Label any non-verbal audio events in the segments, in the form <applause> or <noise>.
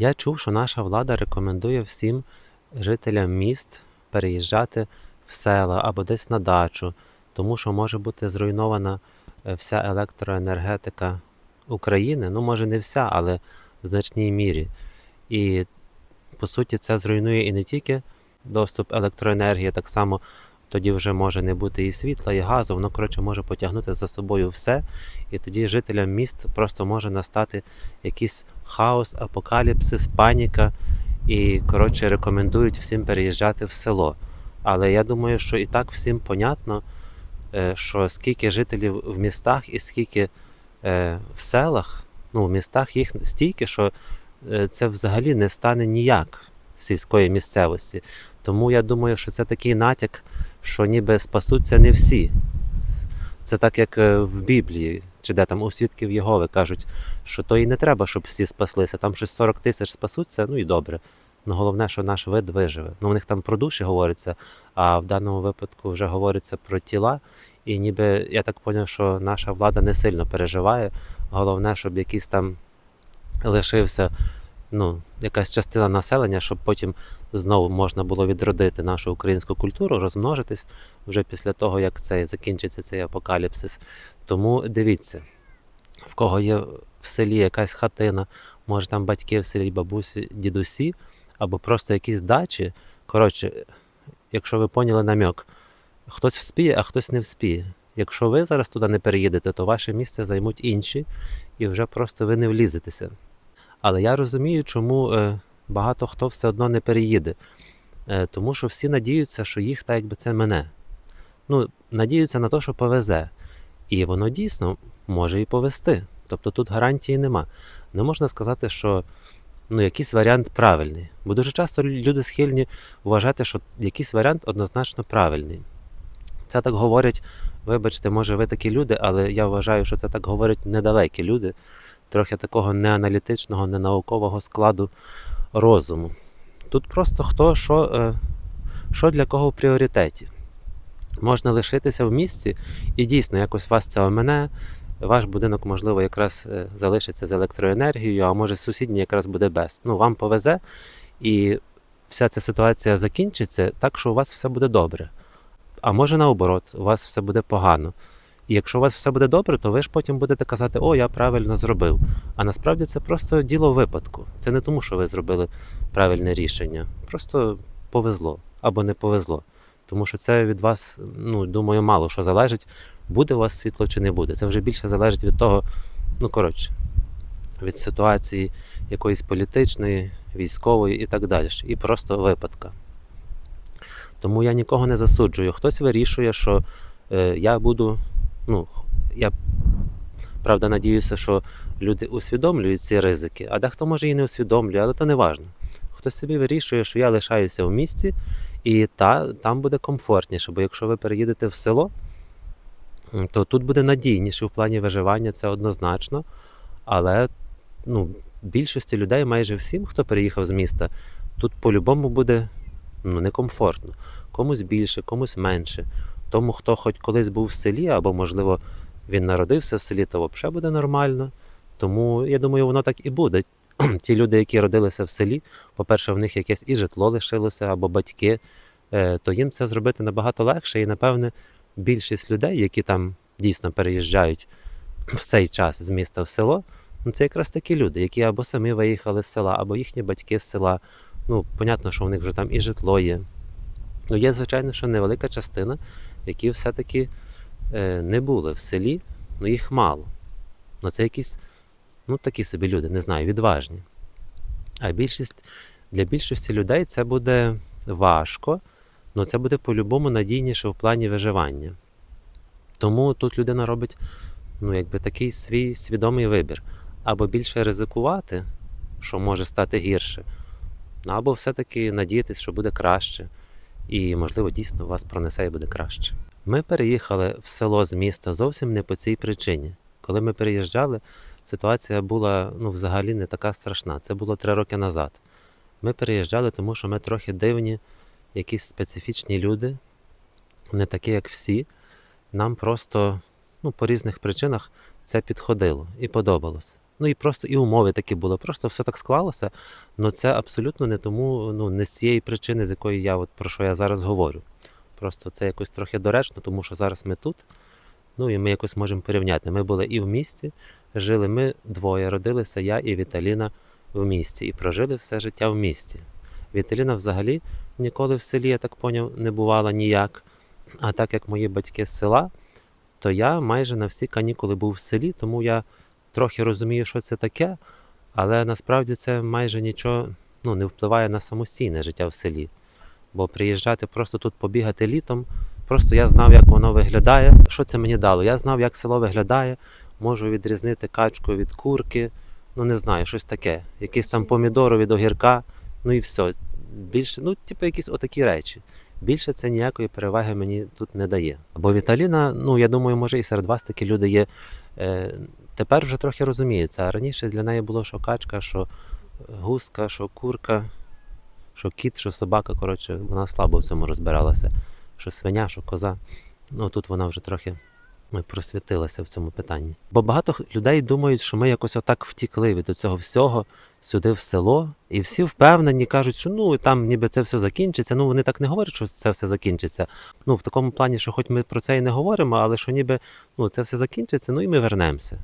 Я чув, що наша влада рекомендує всім жителям міст переїжджати в села або десь на дачу, тому що може бути зруйнована е, вся електроенергетика України. Ну, може, не вся, але в значній мірі. І по суті, це зруйнує і не тільки доступ електроенергії, так само тоді вже може не бути і світла, і газу, воно коротше може потягнути за собою все. І тоді жителям міст просто може настати якийсь хаос, апокаліпсис, паніка. І коротше рекомендують всім переїжджати в село. Але я думаю, що і так всім понятно, е, що скільки жителів в містах і скільки е, в селах, ну в містах їх стільки, що е, це взагалі не стане ніяк сільської місцевості. Тому я думаю, що це такий натяк, що ніби спасуться не всі. Це так, як е, в Біблії, чи де там у свідків Єгови кажуть, що то і не треба, щоб всі спаслися. Там щось 40 тисяч спасуться, ну і добре. Ну, головне, що наш вид виживе. Ну, у них там про душі говориться, а в даному випадку вже говориться про тіла. І ніби я так зрозумів, що наша влада не сильно переживає. Головне, щоб якийсь там лишився ну, якась частина населення, щоб потім знову можна було відродити нашу українську культуру, розмножитись вже після того, як цей закінчиться цей апокаліпсис. Тому дивіться, в кого є в селі якась хатина, може там батьки в селі, бабусі, дідусі, або просто якісь дачі. Коротше, якщо ви поняли намек, хтось вспіє, а хтось не вспіє. Якщо ви зараз туди не переїдете, то ваше місце займуть інші, і вже просто ви не влізетеся. Але я розумію, чому е, багато хто все одно не переїде. Е, тому що всі надіються, що їх так якби це мене. Ну, надіються на те, що повезе. І воно дійсно може і повести. Тобто тут гарантії нема. Не можна сказати, що ну, якийсь варіант правильний. Бо дуже часто люди схильні вважати, що якийсь варіант однозначно правильний. Це так говорять, вибачте, може, ви такі люди, але я вважаю, що це так говорять недалекі люди, трохи такого неаналітичного, ненаукового складу розуму. Тут просто хто що, е, що для кого в пріоритеті. Можна лишитися в місці, і дійсно якось вас це омене, ваш будинок, можливо, якраз е, залишиться з електроенергією, а може сусідній якраз буде без. Ну, вам повезе, і вся ця ситуація закінчиться так, що у вас все буде добре. А може наоборот, у вас все буде погано. І якщо у вас все буде добре, то ви ж потім будете казати, о, я правильно зробив. А насправді це просто діло випадку. Це не тому, що ви зробили правильне рішення. Просто повезло або не повезло. Тому що це від вас, ну думаю, мало що залежить, буде у вас світло чи не буде. Це вже більше залежить від того, ну коротше, від ситуації якоїсь політичної, військової і так далі. І просто випадка. Тому я нікого не засуджую. Хтось вирішує, що е, я буду, ну, я правда надіюся, що люди усвідомлюють ці ризики, а дехто може і не усвідомлює, але то не важно. Хтось собі вирішує, що я лишаюся в місті, і та, там буде комфортніше, бо якщо ви переїдете в село, то тут буде надійніше в плані виживання, це однозначно. Але ну, більшості людей, майже всім, хто переїхав з міста, тут по-любому буде ну, некомфортно. Комусь більше, комусь менше. Тому, хто хоч колись був в селі, або, можливо, він народився в селі, то взагалі буде нормально. Тому я думаю, воно так і буде. <clears throat> Ті люди, які родилися в селі, по-перше, в них якесь і житло лишилося, або батьки, е, то їм це зробити набагато легше. І, напевне, більшість людей, які там дійсно переїжджають в цей час з міста в село, ну це якраз такі люди, які або самі виїхали з села, або їхні батьки з села. Ну, понятно, що в них вже там і житло є. Ну, є, звичайно, що невелика частина, які все-таки е, не були в селі, ну їх мало. Ну це якісь, ну такі собі люди, не знаю, відважні. А більшість для більшості людей це буде важко, але це буде по-любому надійніше в плані виживання. Тому тут людина робить ну, якби такий свій свідомий вибір. Або більше ризикувати, що може стати гірше, або все-таки надіятися, що буде краще. І, можливо, дійсно вас пронесе і буде краще. Ми переїхали в село з міста зовсім не по цій причині. Коли ми переїжджали, ситуація була ну, взагалі не така страшна. Це було три роки назад. Ми переїжджали, тому що ми трохи дивні, якісь специфічні люди, не такі, як всі. Нам просто ну, по різних причинах це підходило і подобалось. Ну і просто і умови такі були. Просто все так склалося. але це абсолютно не тому, ну не з цієї причини, з якої я от про що я зараз говорю. Просто це якось трохи доречно, тому що зараз ми тут. Ну і ми якось можемо порівняти. Ми були і в місті, жили ми двоє, родилися я і Віталіна в місті, і прожили все життя в місті. Віталіна взагалі ніколи в селі, я так поняв, не бувала ніяк. А так як мої батьки з села, то я майже на всі канікули був в селі, тому я трохи розумію, що це таке, але насправді це майже нічого ну, не впливає на самостійне життя в селі. Бо приїжджати просто тут побігати літом, просто я знав, як воно виглядає. Що це мені дало? Я знав, як село виглядає, можу відрізнити качку від курки, ну не знаю, щось таке. Якийсь там помідору від огірка, ну і все. Більше, ну, типу, якісь отакі речі. Більше це ніякої переваги мені тут не дає. Бо Віталіна, ну я думаю, може і серед вас такі люди є. Е, тепер вже трохи розуміється. А раніше для неї було що качка, що гуска, що курка, що кіт, що собака. Коротше, вона слабо в цьому розбиралася. Що свиня, що коза. Ну тут вона вже трохи просвітилася в цьому питанні. Бо багато людей думають, що ми якось отак втікли від цього всього сюди в село, і всі впевнені кажуть, що ну там ніби це все закінчиться. Ну вони так не говорять, що це все закінчиться. Ну в такому плані, що хоч ми про це і не говоримо, але що ніби ну це все закінчиться, ну і ми вернемося.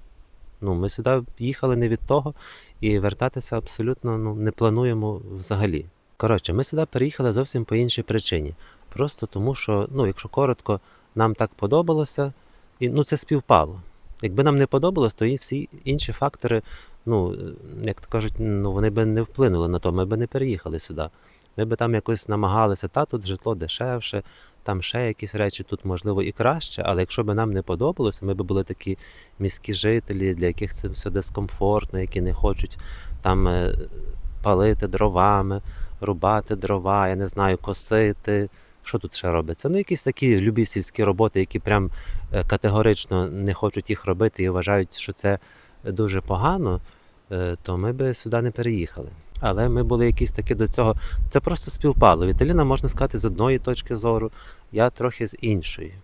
Ну, ми сюди їхали не від того і вертатися абсолютно ну, не плануємо взагалі. Коротше, ми сюди переїхали зовсім по іншій причині. Просто тому, що, ну, якщо коротко, нам так подобалося, і ну, це співпало. Якби нам не подобалось, то і всі інші фактори, ну, як то кажуть, ну, вони би не вплинули на то, ми б не переїхали сюди. Ми би там якось намагалися, та тут житло дешевше, там ще якісь речі, тут можливо і краще, але якщо б нам не подобалося, ми б були такі міські жителі, для яких це все дискомфортно, які не хочуть там е, палити дровами, рубати дрова, я не знаю, косити. Що тут ще робиться? Ну, якісь такі любі сільські роботи, які прям е, категорично не хочуть їх робити і вважають, що це дуже погано, е, то ми би сюди не переїхали. Але ми були якісь такі до цього. Це просто співпало. Віталіна, можна сказати, з одної точки зору, я трохи з іншої.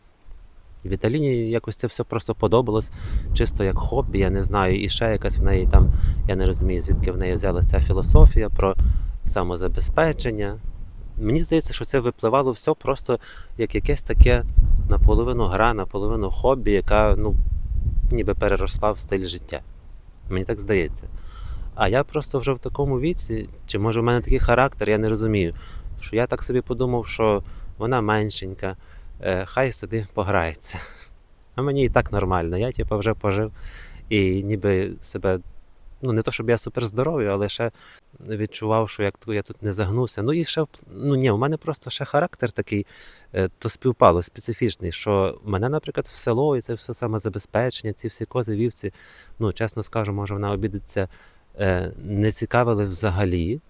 Віталіні якось це все просто подобалось, чисто як хобі, я не знаю, і ще якась в неї там, я не розумію, звідки в неї взялася ця філософія про самозабезпечення. Мені здається, що це випливало все просто як якесь таке наполовину гра, наполовину хобі, яка ну, ніби переросла в стиль життя. Мені так здається. А я просто вже в такому віці, чи може в мене такий характер, я не розумію, що я так собі подумав, що вона меншенька, е, хай собі пограється. А мені і так нормально. Я типу, вже пожив і ніби себе, ну не то, щоб я суперздоровий, але ще відчував, що як я тут не загнувся. Ну і ще ну ні, у мене просто ще характер такий, е, то співпало, специфічний, що мене, наприклад, в село і це все самозабезпечення, ці всі кози, вівці, ну чесно скажу, може вона обідеться, не цікавили взагалі.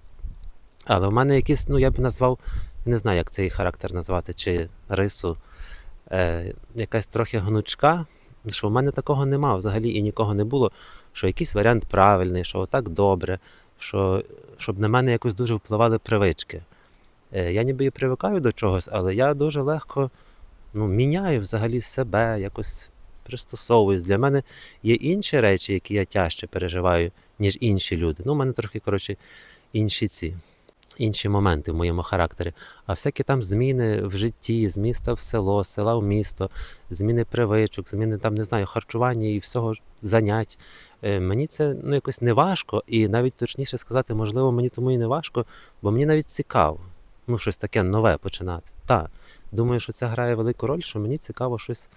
Але в мене якийсь, ну я б назвав, не знаю, як цей характер назвати, чи рису, е, якась трохи гнучка, що в мене такого нема взагалі і нікого не було, що якийсь варіант правильний, що отак добре, що, щоб на мене якось дуже впливали привички. Е, я ніби і привикаю до чогось, але я дуже легко ну, міняю взагалі себе, якось пристосовуюсь. Для мене є інші речі, які я тяжче переживаю, ніж інші люди. Ну, у мене трохи, коротше, інші ці. Інші моменти в моєму характері, а всякі там зміни в житті, з міста в село, з села в місто, зміни привичок, зміни там, не знаю, харчування і всього занять. Е, Мені це ну, якось не важко, і навіть точніше сказати, можливо, мені тому і не важко, бо мені навіть цікаво ну, щось таке нове починати. Так, думаю, що це грає велику роль, що мені цікаво щось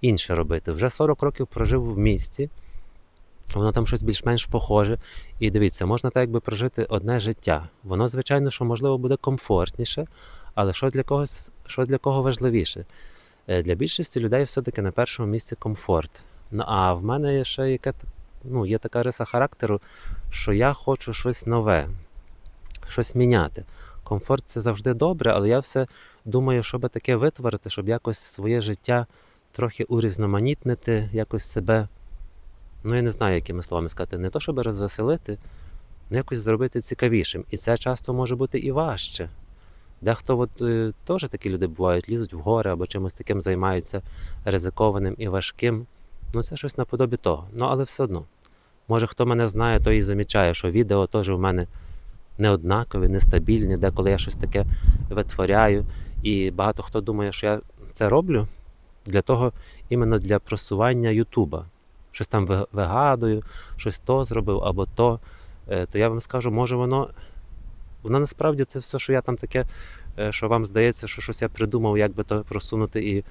інше робити. Вже 40 років прожив в місті, воно там щось більш-менш похоже. І дивіться, можна так якби прожити одне життя. Воно, звичайно, що можливо буде комфортніше, але що для когось, що для кого важливіше? Е, Для більшості людей все-таки на першому місці комфорт. Ну а в мене є ще яке, ну, є така риса характеру, що я хочу щось нове, щось міняти. Комфорт це завжди добре, але я все думаю, щоб таке витворити, щоб якось своє життя трохи урізноманітнити, якось себе, ну я не знаю, якими словами сказати, не то, щоб розвеселити, але якось зробити цікавішим. І це часто може бути і важче. Дехто от, е, теж такі люди бувають, лізуть в гори або чимось таким займаються ризикованим і важким. Ну, це щось наподобі того. Ну, але все одно. Може, хто мене знає, той і замічає, що відео теж у мене не однакові, нестабільні, деколи я щось таке витворяю. І багато хто думає, що я це роблю для того, іменно для просування Ютуба. Щось там вигадую, щось то зробив або то. Е, То я вам скажу, може воно. Воно насправді це все, що я там таке, е, що вам здається, що щось я придумав, як би то просунути і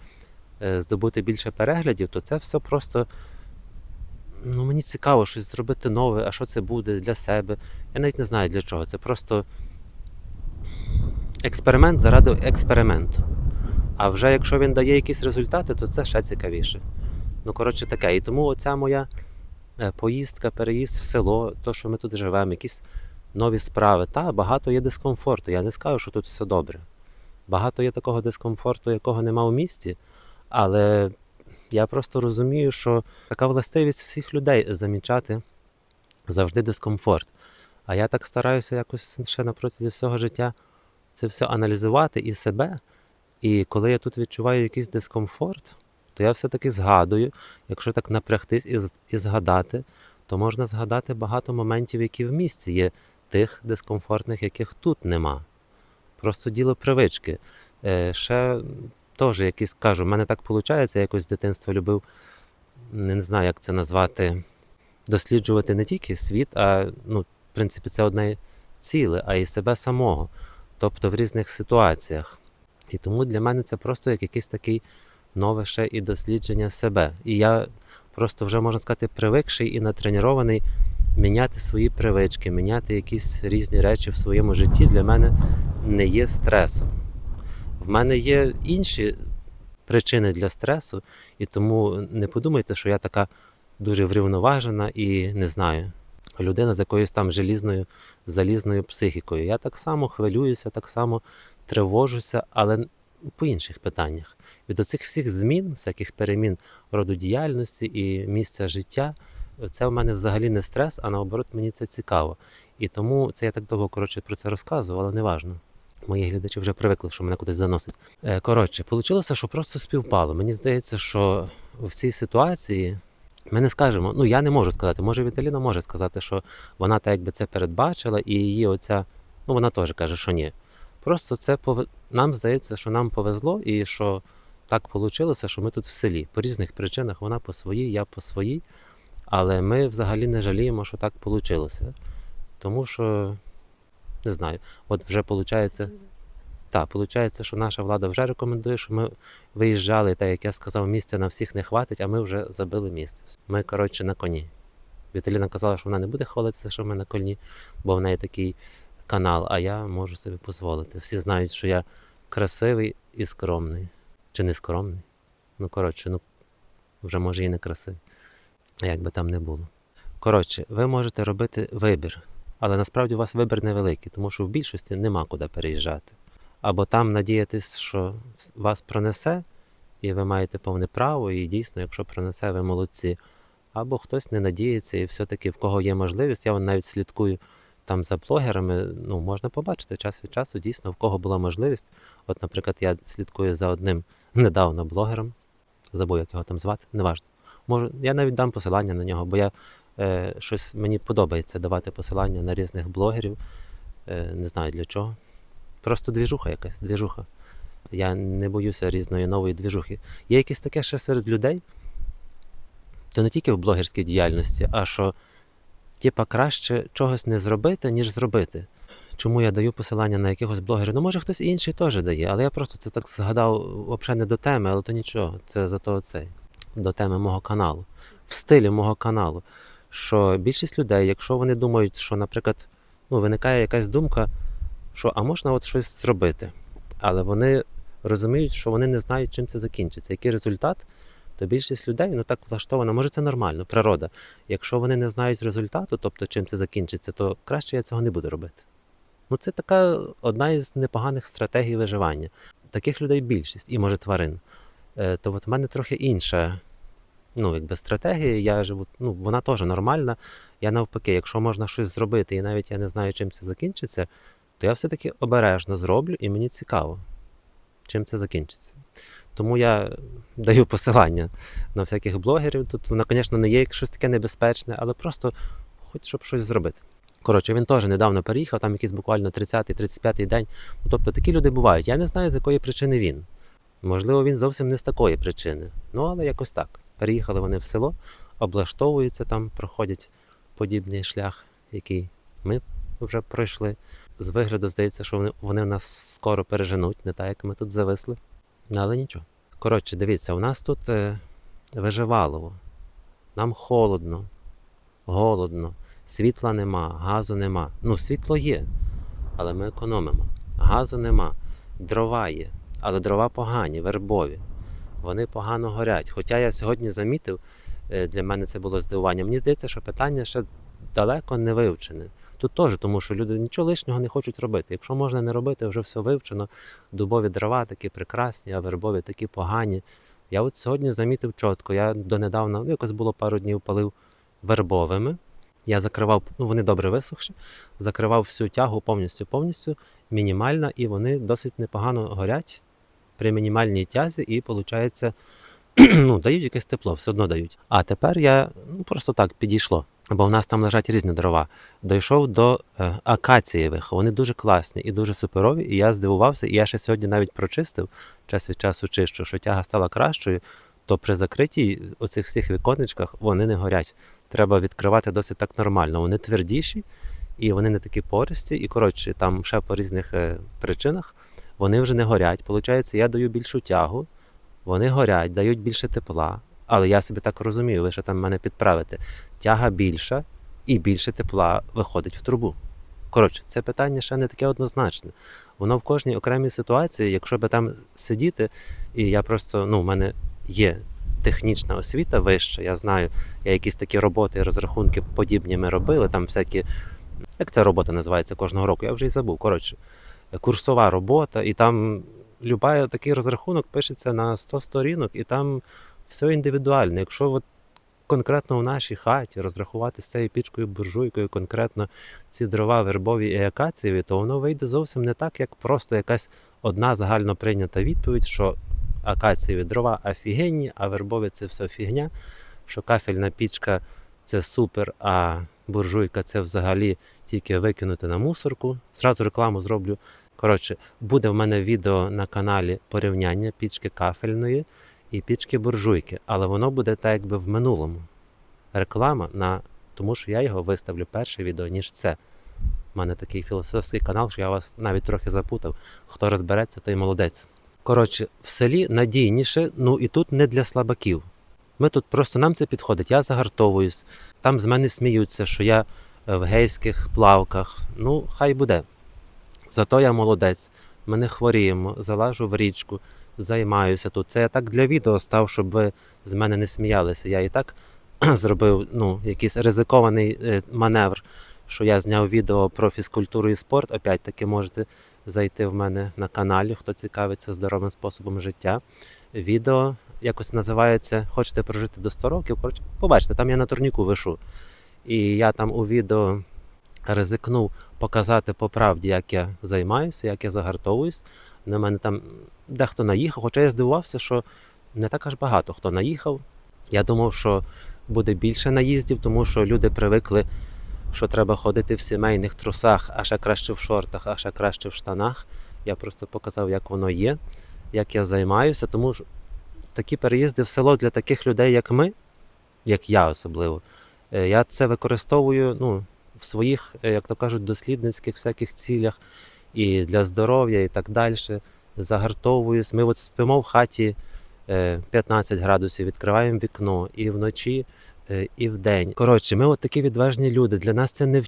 е, здобути більше переглядів, то це все просто. Ну, мені цікаво щось зробити нове, а що це буде для себе. Я навіть не знаю для чого. Це просто експеримент заради експерименту. А вже якщо він дає якісь результати, то це ще цікавіше. Ну, коротше, таке. І тому оця моя е, поїздка, переїзд в село, то, що ми тут живемо, якісь нові справи. Та, багато є дискомфорту. Я не скажу, що тут все добре. Багато є такого дискомфорту, якого нема в місті, але я просто розумію, що така властивість всіх людей замічати завжди дискомфорт. А я так стараюся якось ще на протязі всього життя це все аналізувати і себе. І коли я тут відчуваю якийсь дискомфорт, то я все-таки згадую, якщо так напрягтись і, і згадати, то можна згадати багато моментів, які в місті є, тих дискомфортних, яких тут нема. Просто діло привички. Е, ще теж якісь кажу, в мене так виходить, я якось з дитинства любив, не знаю, як це назвати, досліджувати не тільки світ, а ну, в принципі, це одне ціле, а і себе самого. Тобто в різних ситуаціях. І тому для мене це просто як якийсь такий нове ще і дослідження себе. І я просто вже можна сказати привикший і натренований міняти свої привички, міняти якісь різні речі в своєму житті для мене не є стресом. В мене є інші причини для стресу, і тому не подумайте, що я така дуже врівноважена і не знаю. Людина з якоюсь там желізною, залізною психікою. Я так само хвилююся, так само тривожуся, але по інших питаннях. Від оцих всіх змін, всяких перемін роду діяльності і місця життя, це в мене взагалі не стрес, а наоборот, мені це цікаво. І тому це я так довго коротше про це розказував, але не важно. Мої глядачі вже привикли, що мене кудись заносить. Е, Коротше, вийшло, що просто співпало. Мені здається, що в цій ситуації ми не скажемо, ну я не можу сказати, може Віталіна може сказати, що вона так якби це передбачила, і її оця, ну вона теж каже, що ні. Просто це. Нам здається, що нам повезло, і що так вийшло, що ми тут в селі. По різних причинах вона по своїй, я по своїй. Але ми взагалі не жаліємо, що так вийшло. Тому що, не знаю, от вже виходить, так, виходить, що наша влада вже рекомендує, що ми виїжджали, так як я сказав, місця на всіх не хватить, а ми вже забили місце. Ми, коротше, на коні. Віталіна казала, що вона не буде хвалитися, що ми на коні, бо в неї такий канал, а я можу собі дозволити. Всі знають, що я красивий і скромний. Чи не скромний? Ну, коротше, ну вже може і не красивий. Як би там не було. Коротше, ви можете робити вибір, але насправді у вас вибір невеликий, тому що в більшості нема куди переїжджати. Або там надіятись, що вас пронесе, і ви маєте повне право, і дійсно, якщо пронесе, ви молодці. Або хтось не надіється, і все-таки в кого є можливість, я навіть слідкую там за блогерами, ну, можна побачити час від часу, дійсно, в кого була можливість. От, наприклад, я слідкую за одним <laughs> недавно блогером, забув, як його там звати, неважно. Можу, я навіть дам посилання на нього, бо я е, щось мені подобається давати посилання на різних блогерів. Е, не знаю для чого. Просто двіжуха якась, двіжуха. Я не боюся різної нової двіжухи. Є якесь таке ще серед людей, то не тільки в блогерській діяльності, а що типа краще чогось не зробити, ніж зробити. Чому я даю посилання на якихось блогерів? Ну, може, хтось інший теж дає, але я просто це так згадав взагалі не до теми, але то нічого. Це зато цей, до теми мого каналу. В стилі мого каналу. Що більшість людей, якщо вони думають, що, наприклад, ну, виникає якась думка, що а можна от щось зробити, але вони розуміють, що вони не знають, чим це закінчиться. Який результат, то більшість людей ну так влаштована, може це нормально, природа. Якщо вони не знають результату, тобто чим це закінчиться, то краще я цього не буду робити. Ну, це така одна із непоганих стратегій виживання. Таких людей більшість, і може тварин. Е, то от в мене трохи інша ну, якби стратегія. Я живу, ну, вона теж нормальна. Я навпаки, якщо можна щось зробити, і навіть я не знаю, чим це закінчиться, то я все-таки обережно зроблю, і мені цікаво, чим це закінчиться. Тому я даю посилання на всяких блогерів. Тут воно, звісно, не є щось таке небезпечне, але просто хоч щоб щось зробити. Коротше, він теж недавно переїхав, там якийсь буквально 30-35 день. Ну, тобто такі люди бувають. Я не знаю, з якої причини він. Можливо, він зовсім не з такої причини. Ну, але якось так. Переїхали вони в село, облаштовуються там, проходять подібний шлях, який ми вже пройшли. З вигляду здається, що вони, вони нас скоро переженуть, не так, як ми тут зависли. Ну, Але нічого. Коротше, дивіться, у нас тут е, виживалово. Нам холодно, голодно, світла нема, газу нема. Ну, світло є, але ми економимо. Газу нема, дрова є, але дрова погані, вербові. Вони погано горять. Хоча я сьогодні замітив, е, для мене це було здивування. Мені здається, що питання ще далеко не вивчене. Тут теж, тому що люди нічого лишнього не хочуть робити. Якщо можна не робити, вже все вивчено. Дубові дрова такі прекрасні, а вербові такі погані. Я от сьогодні замітив чітко. Я донедавна, ну якось було пару днів палив вербовими. Я закривав, ну вони добре висохші, закривав всю тягу повністю, повністю, мінімальна, і вони досить непогано горять при мінімальній тязі, і виходить, <clears throat> ну, дають якесь тепло, все одно дають. А тепер я ну, просто так підійшло, бо в нас там лежать різні дрова. Дійшов до е, акацієвих. Вони дуже класні і дуже суперові. І я здивувався, і я ще сьогодні навіть прочистив, час від часу чищу, що тяга стала кращою, то при закритій оцих всіх віконечках вони не горять. Треба відкривати досить так нормально. Вони твердіші і вони не такі пористі. І коротше, там ще по різних е, причинах вони вже не горять. Получається, я даю більшу тягу, вони горять, дають більше тепла. Але я собі так розумію, ви ще там мене підправите. Тяга більша і більше тепла виходить в трубу. Коротше, це питання ще не таке однозначне. Воно в кожній окремій ситуації, якщо би там сидіти, і я просто, ну, в мене є технічна освіта вища, я знаю, я якісь такі роботи і розрахунки подібні ми робили, там всякі, як ця робота називається кожного року, я вже й забув. Коротше, курсова робота, і там любая такий розрахунок пишеться на 100 сторінок, і там все індивідуально. Якщо от конкретно в нашій хаті розрахувати з цією пічкою буржуйкою, конкретно ці дрова вербові і акацієві, то воно вийде зовсім не так, як просто якась одна загально прийнята відповідь, що акацієві дрова офігенні, а вербові це все фігня, що кафельна пічка це супер, а буржуйка це взагалі тільки викинути на мусорку. Зразу рекламу зроблю. Коротше, буде в мене відео на каналі порівняння пічки кафельної і пічки буржуйки, але воно буде так якби в минулому. Реклама на тому, що я його виставлю перше відео, ніж це. У мене такий філософський канал, що я вас навіть трохи запутав. Хто розбереться, той молодець. Коротше, в селі надійніше, ну і тут не для слабаків. Ми тут просто нам це підходить. Я загартовуюсь. Там з мене сміються, що я е, в гейських плавках. Ну, хай буде. Зато я молодець. Ми не хворіємо, залажу в річку, займаюся тут. Це я так для відео став, щоб ви з мене не сміялися. Я і так <clears throat> зробив ну, якийсь ризикований е, маневр, що я зняв відео про фізкультуру і спорт. Опять таки можете зайти в мене на каналі, хто цікавиться здоровим способом життя. Відео якось називається Хочете прожити до 100 років. Побачите, там я на турніку вишу. І я там у відео ризикнув показати по правді, як я займаюся, як я загартовуюсь. На мене там дехто наїхав, хоча я здивувався, що не так аж багато хто наїхав. Я думав, що буде більше наїздів, тому що люди привикли, що треба ходити в сімейних трусах, а ще краще в шортах, а ще краще в штанах. Я просто показав, як воно є, як я займаюся, тому що такі переїзди в село для таких людей, як ми, як я особливо, е, я це використовую ну, в своїх, е, як то кажуть, дослідницьких всяких цілях і для здоров'я, і так далі. Загартовуюсь. Ми от спимо в хаті е, 15 градусів, відкриваємо вікно і вночі, е, і вдень. Коротше, ми от такі відважні люди. Для нас це не в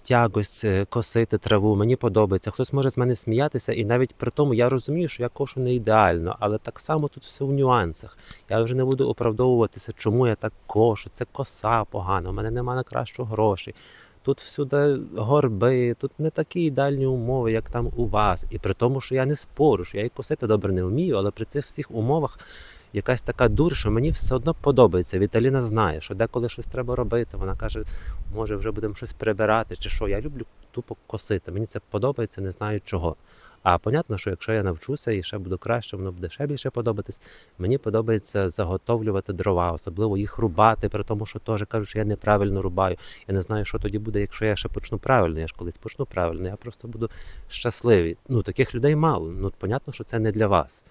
е, косити траву. Мені подобається. Хтось може з мене сміятися, і навіть при тому я розумію, що я кошу не ідеально, але так само тут все в нюансах. Я вже не буду оправдовуватися, чому я так кошу. Це коса погана, у мене нема на кращу грошей. Тут всюди горби, тут не такі ідеальні умови, як там у вас. І при тому, що я не спорю, що я і косити добре не вмію, але при цих всіх умовах якась така дур, що мені все одно подобається. Віталіна знає, що деколи щось треба робити. Вона каже, може, вже будемо щось прибирати чи що. Я люблю тупо косити. Мені це подобається, не знаю чого. А понятно, що якщо я навчуся і ще буду краще, воно буде ще більше подобатись. Мені подобається заготовлювати дрова, особливо їх рубати, при тому, що теж кажуть, що я неправильно рубаю. Я не знаю, що тоді буде, якщо я ще почну правильно. Я ж колись почну правильно, я просто буду щасливий. Ну таких людей мало. Ну понятно, що це не для вас.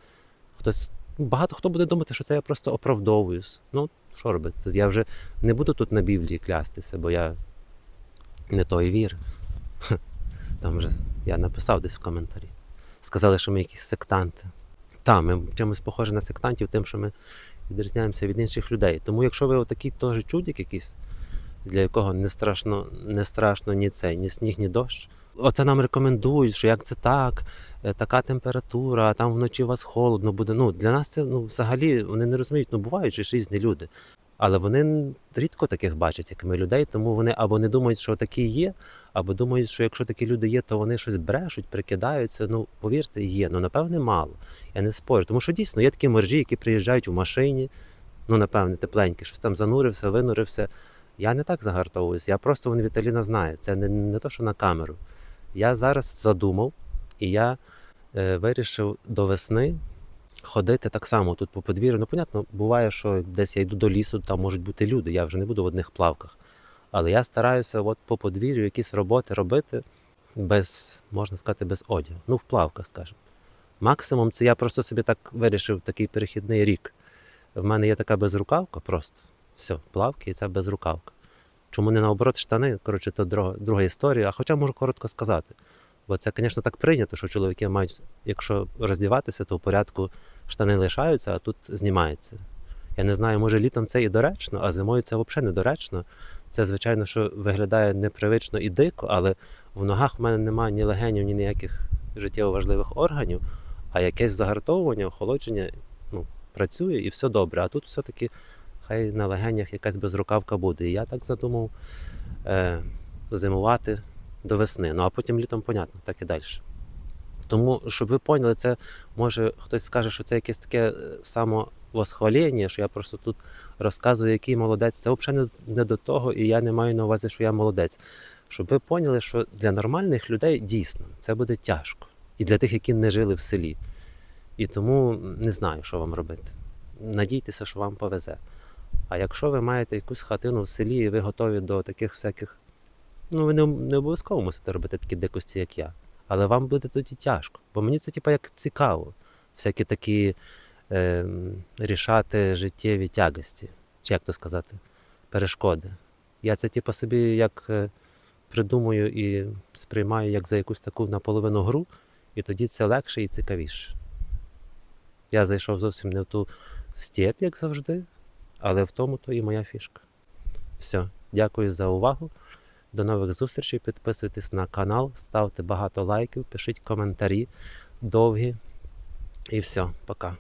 Хтось ну, багато хто буде думати, що це я просто оправдовуюсь. Ну що робити? Я вже не буду тут на Біблії клястися, бо я не той вір. Там вже я написав десь в коментарі. Сказали, що ми якісь сектанти. Так, ми чимось похожі на сектантів, тим, що ми відрізняємося від інших людей. Тому якщо ви отакий теж чудик якийсь, для якого не страшно, не страшно ні цей, ні сніг, ні дощ. Оце нам рекомендують, що як це так, е, така температура, а там вночі у вас холодно буде. Ну, для нас це ну, взагалі вони не розуміють, ну бувають ж різні люди. Але вони рідко таких бачать, як ми людей, тому вони або не думають, що такі є, або думають, що якщо такі люди є, то вони щось брешуть, прикидаються. Ну, повірте, є. Ну, напевне, мало. Я не спорю. Тому що дійсно є такі моржі, які приїжджають у машині, ну, напевне, тепленькі, щось там занурився, винурився. Я не так загартовуюсь. Я просто вон Віталіна знає. Це не, не то, що на камеру. Я зараз задумав, і я е, вирішив до весни ходити так само тут по подвір'ю. Ну, понятно, буває, що десь я йду до лісу, там можуть бути люди, я вже не буду в одних плавках. Але я стараюся от по подвір'ю якісь роботи робити без, можна сказати, без одягу. Ну, в плавках, скажімо. Максимум це я просто собі так вирішив такий перехідний рік. В мене є така безрукавка просто. Все, плавки і це безрукавка. Чому не наоборот штани? Коротше, то друга, друга історія. А хоча можу коротко сказати. Бо це, звісно, так прийнято, що чоловіки мають, якщо роздіватися, то в порядку штани лишаються, а тут знімається. Я не знаю, може літом це і доречно, а зимою це взагалі недоречно. Це, звичайно, що виглядає непривично і дико, але в ногах в мене немає ні легенів, ні ніяких життєво важливих органів, а якесь загартовування, охолодження ну, працює і все добре. А тут все-таки хай на легенях якась безрукавка буде. І я так задумав е, зимувати до весни. Ну а потім літом, понятно, так і далі. Тому, щоб ви поняли, це може хтось скаже, що це якесь таке е, самовосхвалення, що я просто тут розказую, який молодець. Це взагалі не, до того, і я не маю на увазі, що я молодець. Щоб ви поняли, що для нормальних людей дійсно це буде тяжко. І для тих, які не жили в селі. І тому не знаю, що вам робити. Надійтеся, що вам повезе. А якщо ви маєте якусь хатину в селі і ви готові до таких всяких, ну ви не, не обов'язково мусите робити такі дикості, як я. Але вам буде тоді тяжко. Бо мені це типу, як цікаво. Всякі такі е, рішати життєві тягості, чи як то сказати, перешкоди. Я це типу, собі як е, придумую і сприймаю як за якусь таку наполовину гру, і тоді це легше і цікавіше. Я зайшов зовсім не в ту степ, як завжди, але в тому то і моя фішка. Все, дякую за увагу. До нових зустрічей. Підписуйтесь на канал, ставте багато лайків, пишіть коментарі довгі. І все, пока.